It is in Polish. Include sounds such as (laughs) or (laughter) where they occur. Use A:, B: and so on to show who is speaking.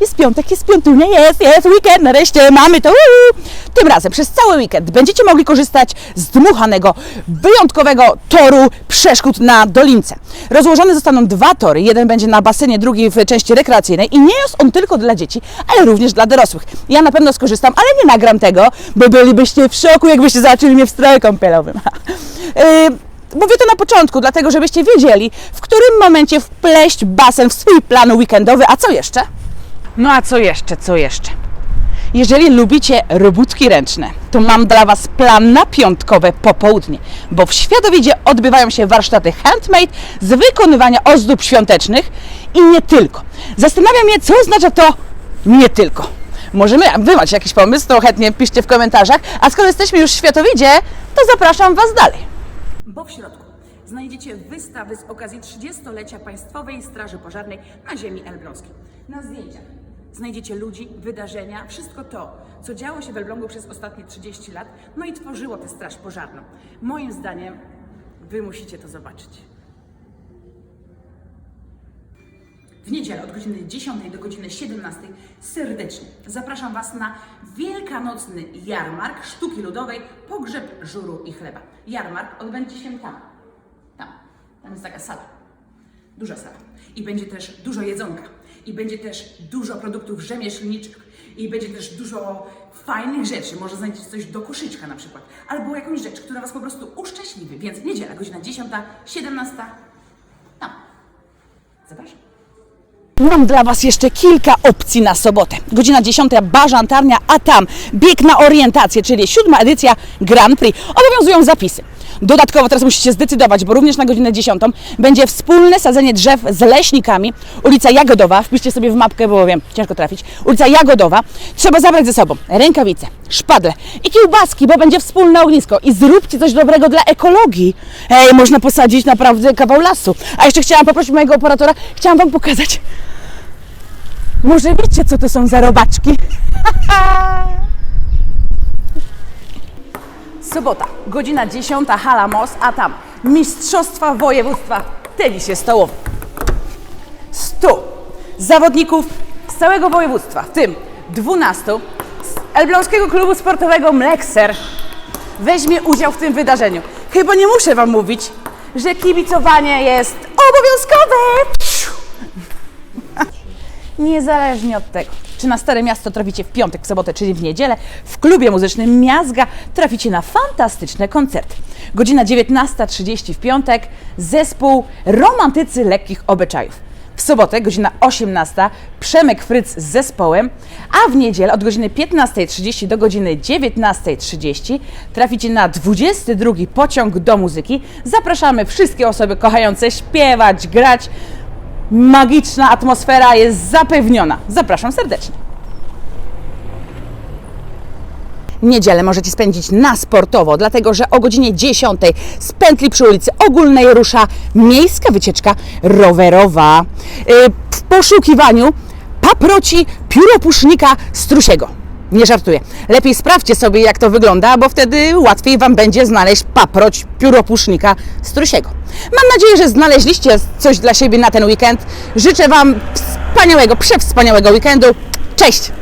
A: jest piątek, jest piątunia, jest, jest weekend, nareszcie mamy to. Uuu. Tym razem przez cały weekend będziecie mogli korzystać z dmuchanego, wyjątkowego toru przeszkód na Dolince. Rozłożone zostaną dwa tory, jeden będzie na basenie, drugi w części rekreacyjnej i nie jest on tylko dla dzieci, ale również dla dorosłych. Ja na pewno skorzystam, ale nie nagram tego, bo bylibyście w szoku, jakbyście zobaczyli mnie w stroju kąpielowym. Yy, (laughs) Mówię to na początku, dlatego żebyście wiedzieli, w którym momencie wpleść basen w swój plan weekendowy, a co jeszcze? No a co jeszcze, co jeszcze? Jeżeli lubicie robótki ręczne, to mam dla Was plan na piątkowe popołudnie, bo w Światowidzie odbywają się warsztaty handmade z wykonywania ozdób świątecznych i nie tylko. Zastanawiam mnie, co oznacza to nie tylko. Możemy, Wy macie jakiś pomysł, to chętnie piszcie w komentarzach, a skoro jesteśmy już w Światowidzie, to zapraszam Was dalej. Bo w środku znajdziecie wystawy z okazji 30-lecia Państwowej Straży Pożarnej na ziemi elbląskiej. Na zdjęciach znajdziecie ludzi, wydarzenia, wszystko to, co działo się w Elblągu przez ostatnie 30 lat, no i tworzyło tę Straż Pożarną. Moim zdaniem Wy musicie to zobaczyć. W niedzielę od godziny 10 do godziny 17 serdecznie zapraszam Was na wielkanocny jarmark sztuki ludowej Pogrzeb żuru i chleba. Jarmark odbędzie się tam. Tam. Tam jest taka sala. Duża sala. I będzie też dużo jedzonka. I będzie też dużo produktów rzemieślniczych. I będzie też dużo fajnych rzeczy. Może znajdziecie coś do koszyczka na przykład. Albo jakąś rzecz, która Was po prostu uszczęśliwi. Więc niedziela, godzina 10, 17. Tam. Zapraszam. Mam dla Was jeszcze kilka opcji na sobotę. Godzina 10 bażantarnia, a tam bieg na orientację, czyli siódma edycja Grand Prix. Obowiązują zapisy. Dodatkowo teraz musicie zdecydować, bo również na godzinę 10 będzie wspólne sadzenie drzew z leśnikami. Ulica Jagodowa, wpiszcie sobie w mapkę, bo wiem, ciężko trafić. Ulica Jagodowa. Trzeba zabrać ze sobą rękawice, szpadle i kiełbaski, bo będzie wspólne ognisko. I zróbcie coś dobrego dla ekologii. Ej, można posadzić naprawdę kawał lasu. A jeszcze chciałam poprosić mojego operatora, chciałam Wam pokazać może wiecie, co to są za robaczki? (laughs) Sobota, godzina 10, hala MOS, a tam Mistrzostwa Województwa w tenisie stołowym. 100 zawodników z całego województwa, w tym 12 z Elbląskiego Klubu Sportowego Mlekser weźmie udział w tym wydarzeniu. Chyba nie muszę Wam mówić, że kibicowanie jest obowiązkowe. (laughs) Niezależnie od tego, czy na Stare Miasto traficie w piątek, w sobotę, czyli w niedzielę, w klubie muzycznym Miazga traficie na fantastyczne koncerty. Godzina 19.30 w piątek, zespół Romantycy Lekkich Obyczajów. W sobotę, godzina 18, Przemek Fryc z zespołem, a w niedzielę od godziny 15.30 do godziny 19.30 traficie na 22 pociąg do muzyki. Zapraszamy wszystkie osoby kochające śpiewać, grać, magiczna atmosfera jest zapewniona. Zapraszam serdecznie. Niedzielę możecie spędzić na sportowo, dlatego że o godzinie 10 z pętli przy ulicy Ogólnej rusza miejska wycieczka rowerowa Yy, w poszukiwaniu paproci pióropusznika strusiego. Nie żartuję. Lepiej sprawdźcie sobie, jak to wygląda, bo wtedy łatwiej Wam będzie znaleźć paproć pióropusznika strusiego. Mam nadzieję, że znaleźliście coś dla siebie na ten weekend. Życzę Wam wspaniałego, przewspaniałego weekendu. Cześć!